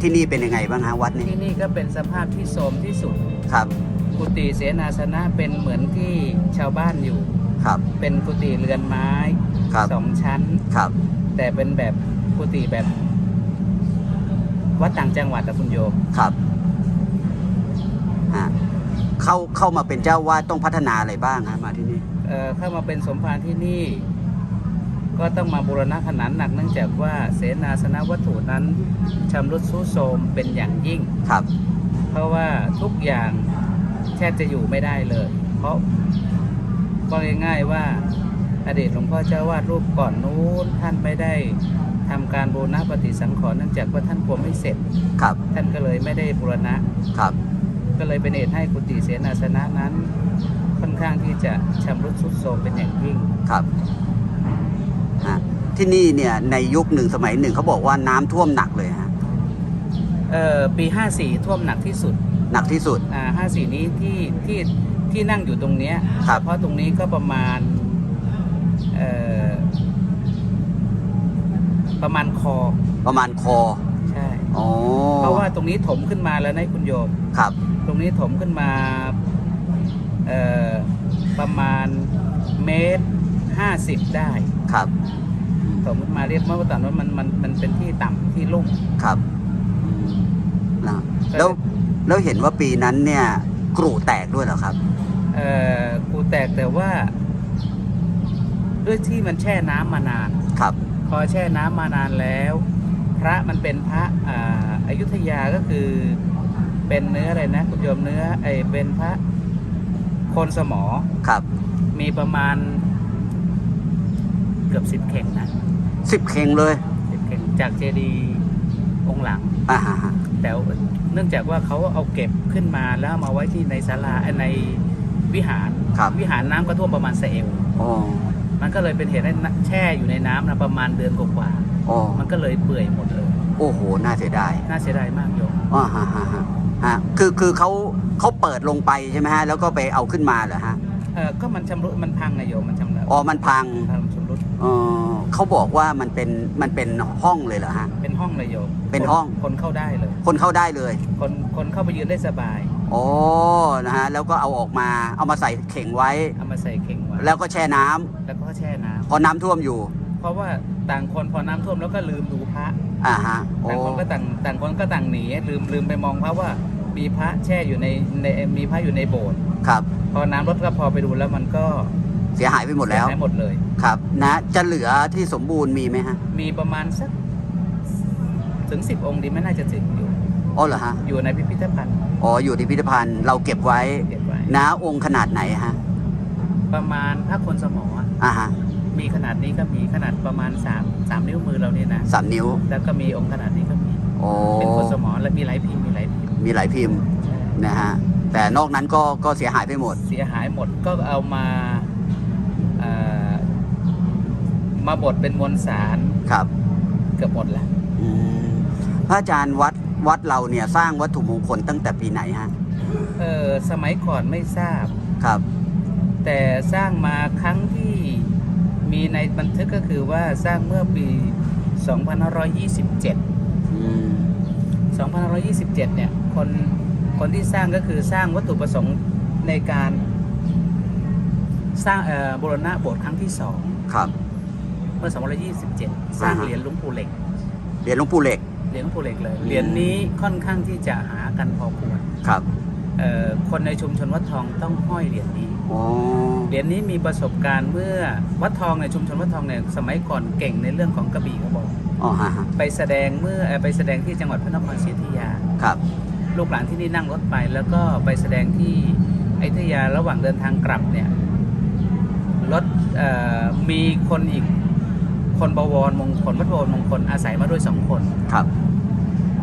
ที่นี่เป็นยังไงบ้างฮะวัดนี้ที่นี่ก็เป็นสภาพที่โทรมที่สุดครับกุฏิเสนาสนะเป็นเหมือนที่ชาวบ้านอยู่ครับ เป็นกุฏิเรือนไม้ครับสองชั้นครับ แต่เป็นแบบกุฏิแบบ วัดต่างจังหวัดนะคุณโยมครับฮะเข้าเข้ามาเป็นเจ้าวาดต้องพัฒนาอะไรบ้างฮะมาที่นี่เอ่อเข้ามาเป็นสมภารที่นี่ ก็ต้องมาบูรณะขนานหนักเนื่องจากว่าเสนาสนะวัตถุนั้นชำรุดทรุดโทรมเป็นอย่างยิ่ง ครับ เพราะว่าทุกอย่างแทบจะอยู่ไม่ได้เลย เพราะก็ง่ายๆว่าอดีตหลวงพ่อเจ้าวาดรูปก่อนนู้นท่านไม่ได้ทำการบูรณะปฏิสังขรณ์เนื่องจากว่าท่านกลัวไม่เสร็จ ครับ ท่านก็เลยไม่ได้บูรณะ ครับ ก็เลยเป็นเหตุให้กุฏิเสนาสนะนั้น ค่อนข้างที่จะชำรุดทรุดโทรมเป็นอย่างยิ่ง ครับฮะ ที่นี่เนี่ยในยุคหนึ่งสมัยหนึ่งเขาบอกว่าน้ำท่วมหนักเลยฮะเอ่อปี 54 ท่วมหนักที่สุดหนักที่สุด อ่า54 นี้ที่ที่ที่นั่งอยู่ตรงเนี้ยครับ เพราะตรงนี้ก็ประมาณเอ่อประมาณคอประมาณคอใช่อ๋อเพราะว่าตรงนี้ถมขึ้นมาแล้วนะคุณโยม ครับ ตรงนี้ถมขึ้นมาเอ่อประมาณเมตรห้าสิบได้ ครับ ถมขึ้นมาเรียกว่าตอนนั้นมันมันมันเป็นที่ต่ำที่ลุ่มครับนะก็เลยแล้วแล้วเห็นว่าปีนั้นเนี่ยกรูแตกด้วยเหรอครับ เอ่อกูแตกแต่ว่า ด้วยที่มันแช่น้ำมานานครับ พอแช่น้ำมานานแล้ว พระมันเป็นพระอ่าอายุทยาก็คือ เป็นเนื้ออะไรนะคุณโยมเนื้อไอเป็นพระโคนสมอครับ มีประมาณเกือบสิบเข่งนะสิบเข่งเลยสิบเข่งจากเจดีย์องค์หลัง อ่าฮะฮะแต่เนื่องจากว่าเขาเอาเก็บขึ้นมาแล้วเอามาไว้ที่ในศาลาเอ่อในวิหาร ครับวิหารน้ำก็ท่วมประมาณสะเอวอ๋อมันก็เลยเป็นเหตุให้แช่อยู่ในน้ำนะประมาณเดือนกว่าอ๋อๆมันก็เลยเปื่อยหมดเลย โอ้โห น่าเสียดายน่าเสียดายมากโยมอ๋อฮะฮะฮะฮะคือคือเขาเขาเปิดลงไปใช่ไหมฮะ แล้วก็ไปเอาขึ้นมาเหรอฮะ เออก็มันชำรุดมันพังไงโยมมันชำรุดอ๋อมันพังทำชำรุดเออเขาบอกว่ามันเป็นมันเป็นห้องเลยเหรอฮะ เป็นห้องเลยโยมเป็นห้อง คนเข้าได้เลย คนเข้าได้เลยคนคนเข้าไปยืนได้สบายอ๋อนะฮะแล้วก็เอาออกมาเอามาใส่เข่งไว้ เอามาใส่เข่งไว้แล้วก็แช่น้ำแล้วก็แช่น้ำพอน้ำท่วมอยู่เพราะว่าต่างคนพอน้ำท่วมแล้วก็ลืมดูพระอ่าฮะโอ้ต่างคนก็ต่างต่างคนก็ต่างหนีลืมลืมไปมองพระว่ามีพระแช่อยู่ในในมีพระอยู่ในโบสถ์ครับ พอน้ำลดก็พอไปดูแล้วมันก็ เสียหายไปหมดแล้วเสียหายหมดเลย ครับ นะ จะเหลือที่สมบูรณ์มีไหมฮะ มีประมาณสักถึงสิบองค์ดีไม่น่าจะถึงอยู่ อ๋อเหรอฮะ อยู่ในพิพิธภัณฑ์ อ๋อ อยู่ที่พิพิธภัณฑ์ เราเก็บไว้ เก็บไว้ นะ องค์ขนาดไหนฮะ ประมาณพระคนสมออะอ่าฮะมีขนาดนี้ก็มีขนาดประมาณ3ามสามนิ้วมือเราเนี่ยนะสามนิ้ว แล้วก็มีองค์ขนาดนี้ก็มีโอ้เป็นคนสมอและมีหลายพิมพ์มีหลายพิมพ์มีหลายพิมพ์ใช่นะฮะ แต่นอกนั้นก็ก็เสียหายไปหมด เสียหายหมดก็เอามาเอ่อ มาบดเป็นมวลสารครับเกือบหมดแล้วอืมพระอาจารย์วัดวัดเราเนี่ยสร้างวัตถุมงคลตั้งแต่ปีไหนฮะเออสมัยก่อนไม่ทราบครับ แต่สร้างมาครั้งที่มีในบันทึกก็คือว่าสร้างเมื่อปี 2527อืม2527 เนี่ยคนคนที่สร้างก็คือสร้างวัตถุประสงค์ในการ สร้างเอ่อบูรณะโบสถ์ครั้งที่สองครับ เมื่อ2527 สร้างอ่าฮะ เหรียญหลวงปู่เหล็กเหรียญหลวงปู่เหล็ก เหรียญหลวงปู่เหล็กเลยอืมเหรียญนี้ค่อนข้างที่จะหากันพอควรครับเอ่อคนในชุมชนวัดทองต้องห้อยเหรียญนี้ อ๋อเหรียญนี้มีประสบการณ์เมื่อวัดทองในชุมชนวัดทองเนี่ยสมัยก่อนเก่งในเรื่องของกระบี่กระบอก อ๋อฮะฮะไปแสดงเมื่อเอ่อไปแสดงที่จังหวัดพระนครศรีอยุธยา ครับ ลูกหลานที่นี่นั่งรถไป แล้วก็ไปแสดงที่อยุธยาระหว่างเดินทางกลับเนี่ย รถเอ่อมีคนอีกคนบวรมงคลวัดบวรมงคลอาศัยมาด้วยสองคนครับ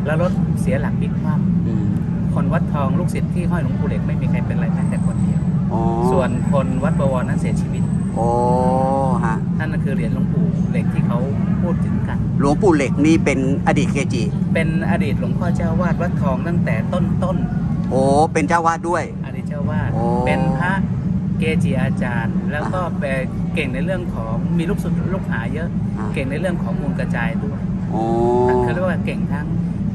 แล้วรถเสียหลักพลิกคว่อืมำคนวัดทองลูกศิษย์ที่ห้อยหลวงปู่เหล็กไม่มีใครเป็นไรแม้แต่คนเดียวอ๋อส่วนคนวัดบวรนั้นเสียชีวิตโอ้ฮะนั่นก็คือเหรียญหลวงปู่เหล็กที่เขาพูดถึงกัน หลวงปู่เหล็กนี่เป็นอดีตเกจิ เป็นอดีตหลวงพ่อเจ้าวาดวัดทองตั้งแต่ต้นต้นโอ้เป็นเจ้าวาดด้วยๆอดีตเจ้าวาดโอ้เป็นพระ เกจิอาจารย์ แล้วก็เป็นเก่งในเรื่องของมีลูกศิษย์ลูกหาเยอะอ่าเก่งในเรื่องของมูลกระจายด้วยโอ้เขาเรียกว่าเก่งทั้ง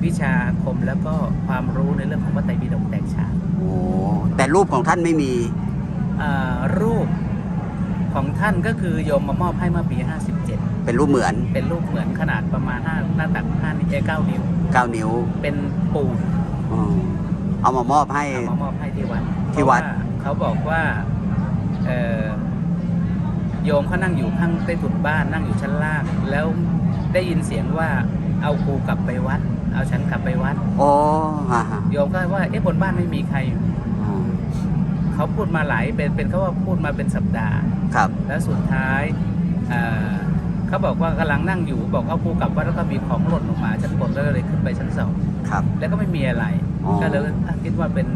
วิชาอาคมแล้วก็ความรู้ในเรื่องของพระไตรปิฎกแตกฉานโอ้แต่รูปของท่านไม่มีอ่ารูปของท่านก็คือโยมมามอบให้เมื่อปี 57 เป็นรูปเหมือน เป็นรูปเหมือนขนาดประมาณ5หน้าตัก5นิ้วเอ้ย9นิ้ว 9 นิ้ว เป็นปูนอืมเอามามอบให้ เอามามอบให้ที่วัด ที่วัดเพราะาเขาบอกว่าเอ่อ โยมเขานั่งอยู่ข้างใต้ถุนบ้านนั่งอยู่ชั้นล่าง แล้วได้ยินเสียงว่าเอากูกลับไปวัด เอาฉันกลับไปวัดโอ้ฮะฮะโยมก็ว่าเอ๊ะบนบ้านไม่มีใครอยู่อืมเขาพูดมาหลายเป็นเป็นเขาว่าพูดมาเป็นสัปดาห์ ครับแล้วสุดท้ายเอ่อเขาบอกว่ากำลังนั่งอยู่บอกเอากูกลับวัดแล้วก็มีของหล่นลงมาชั้นบนก็เลยขึ้นไปชั้นสองครับ แล้วก็ไม่มีอะไร อ๋อ ก็เลยอะคิดว่าเป็น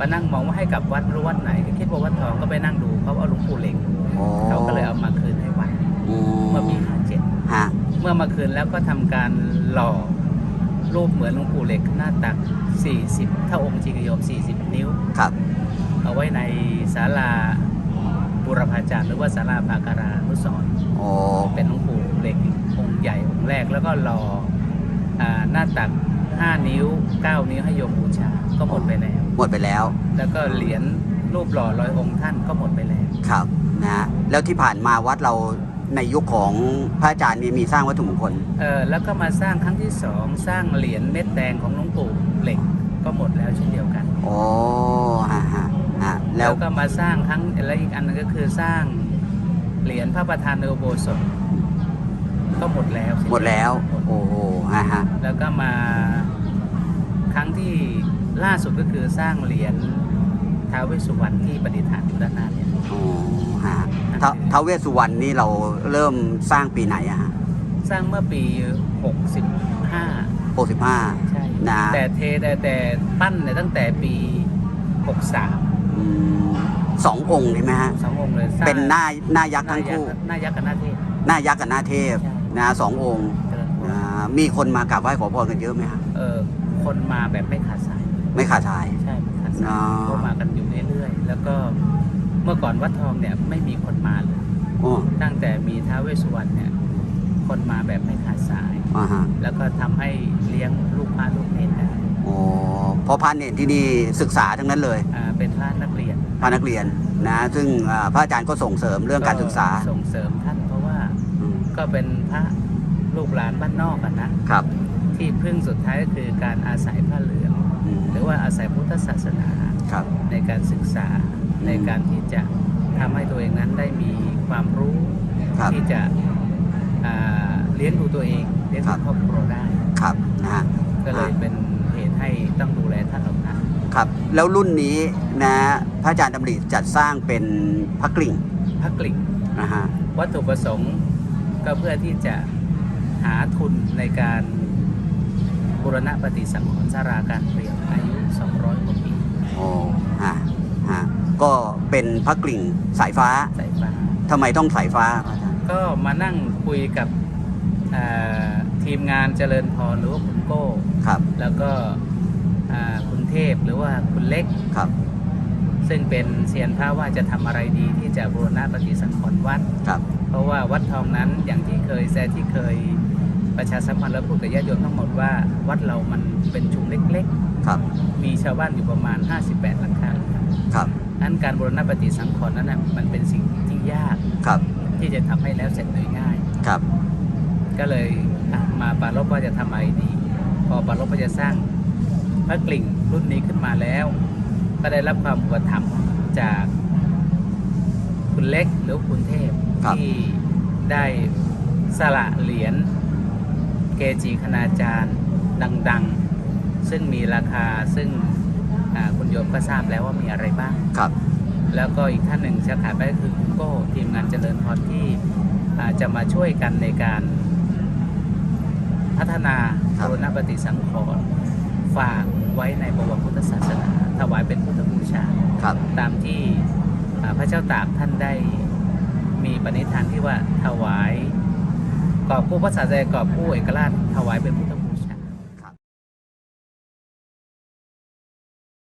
มานั่งมองว่าให้กลับวัดหรือวัดไหนก็คิดว่าวัดทองก็ไปนั่งดูเขาเอาหลวงปู่เหล็งโอ้เขาก็เลยเอามาคืนให้วัดอืเมื่อปีมฮะ57เมื่อมาคืนแล้วก็ทำการหล่อรูปเหมือนหลวงปู่เหล็กหน้าตัก 40เท่าองค์จริงโยม 40 นิ้ว ครับ เอาไว้ในศาลาบุรพาจารย์หรือว่าศาลาภาการานุสรณ์โอ้เป็นหลวงปู่เหล็กองค์ใหญ่องค์แรกแล้วก็หล่ออ่าหน้าตัก 5 นิ้ว 9 นิ้วให้โยมบูชา ก็หมดไปแล้ว หมดไปแล้ว แล้วก็เหรียญรูปหล่อร้อยองค์ท่านก็หมดไปแล้ว ครับนะฮะแล้วที่ผ่านมาวัดเราในยุคของพระอาจารย์นี่มีสร้างวัตถุมงคล เออแล้วก็มาสร้างครั้งที่สองสร้างเหรียญเม็ดแดงของหลวงปู่เหล็กก็หมดแล้วเช่นเดียวกัน โอ้ฮะฮะฮะแล้แล้ววก็มาสร้างครั้งและอีกอันนึงก็คือสร้างเหรียญพระประธานในอุโบสถก็หมดแล้วหมดแล้ว โอ้โหฮะฮะ แล้วก็มาครั้ง ที่ล่าสุดก็คือสร้างเหรียญท้าวเวสสุวรรณที่ประดิษฐานอยู่ด้านหน้าเนี่ยโอ้ฮะท้าท้าวเวสสุวรรณนี่เราเริ่มสร้างปีไหนอะฮะสร้างเมื่อปี 65 65 ใช่นะ แต่เทแต่แต่ปั้นเนี่ยตั้งแต่ปี 63อืมสององค์ใช่ไหมฮะ สององค์เลยสร้างเป็นหน้าหน้ายักษ์หน้าทั้งยักคู่ษ์หน้ายักษ์กับหน้าเทพ หน้ายักษ์กับหน้าเทพใช่ นะสององค์เจริญพรนะมีคนมากราบไหว้ขอพรกันเยอะไหมฮะ เออ คนมาแบบไม่ขาดสาย ไม่ขาดสาย ใช่ไม่ขาดสายอ๋อ ก็มากันอยู่เรื่อยๆ แล้วก็เมื่อก่อนวัดทองเนี่ยไม่มีคนมาเลย โอ้ตั้งแต่มีท้าวเวสสุวรรณเนี่ย คนมาแบบไม่ขาดสาย อ่าฮะแล้วก็ทำให้เลี้ยงลูกพระลูกเนรได้โอ้เพราะพระเนนที่นี่ศึกษาทั้งนั้นเลยอ่าเป็นพระนักเรียนพระนักเรียนนะซึ่งอ่าพระอาจารย์ก็ส่งเสริมเรื่องการศึกษาส่งเสริมท่านเพราะว่าอืมก็เป็นพระลูกหลานบ้านนอกกันนะ ครับ ที่พึ่งสุดท้ายก็คือการอาศัยผ้าเหลืองอืมหรือว่าอาศัยพุทธศาสนาครับในการศึกษาในการที่จะทำให้ตัวเองนั้นได้มีความรู้ครับที่จะอ่าเลี้ยงดูตัวเองเลี้ยงครัดูบครอบครัวได้ครับนะฮะก็เลยเป็นเหตุให้ต้องดูแลท่านเหล่านั้นครับ แล้วรุ่นนี้นะพระอาจารย์ดำริจัดสร้างเป็นพระกลิ่งพระกลิ่งนะฮะวัตถุประสงค์ก็เพื่อที่จะหาทุนในการ บูรณะปฏิสังขรณ์สาราการเปลี่ยนอายุ 200กว่าปีโอ้ฮะฮะก็เป็นพระกลิ่งสายฟ้าสายฟ้า ทำไมต้องสายฟ้าพระอาจารย์ก็มานั่งคุยกับอ่าทีมงานเจริญพรหรือว่าคุณโก้ ครับแล้วก็อ่าคุณเทพหรือว่าคุณเล็ก ครับซึ่งเป็นเซียนพระว่าจะทำอะไรดีที่จะบูรณะปฏิสังขรณ์วัด ครับเพราะว่าวัดทองนั้นอย่างที่เคยแซที่เคย ประชาสัมพันธ์และพูดกับญาติโยมทั้งหมดว่าวัดเรามันเป็นชุมเล็กครับ ๆ มีชาวบ้านอยู่ประมาณ 58 หลังคาครับ นั้นการบูรณะปฏิสังขรณ์นั้นนะมันเป็นสิ่งที่ยากครับ ที่จะทำให้แล้วเสร็จโดยง่าย ครับ ก็เลยอะมาปรารบว่าจะทำอะไรดี พอปรารบว่าจะสร้างพระกลิ่งรุ่นนี้ขึ้นมาแล้ว ก็ได้รับความอุปถัมภ์จากคุณเล็กหรือคุณเทพ ครับ ที่ได้สละเหรียญ เกจิคณาจารย์ดังๆ ซึ่งมีราคาซึ่งอ่าคุณโยมก็ทราบแล้วว่ามีอะไรบ้างครับ แล้วก็อีกท่านหนึ่งจะขาดไปก็คือคุณโก้ทีมงานเจริญพรที่อ่าจะมาช่วยกันในการพัฒนาครับบุรณปฏิสังขรณ์ฝากไว้ในบวรพุทธศาสนา ถวายเป็นพุทธบูชาครับตามที่อ่าพระเจ้าตากท่านได้มีปณิธานที่ว่าถวาย กอบกู้พระศาสนากอบกู้เอกราชถวายเป็นพุทธ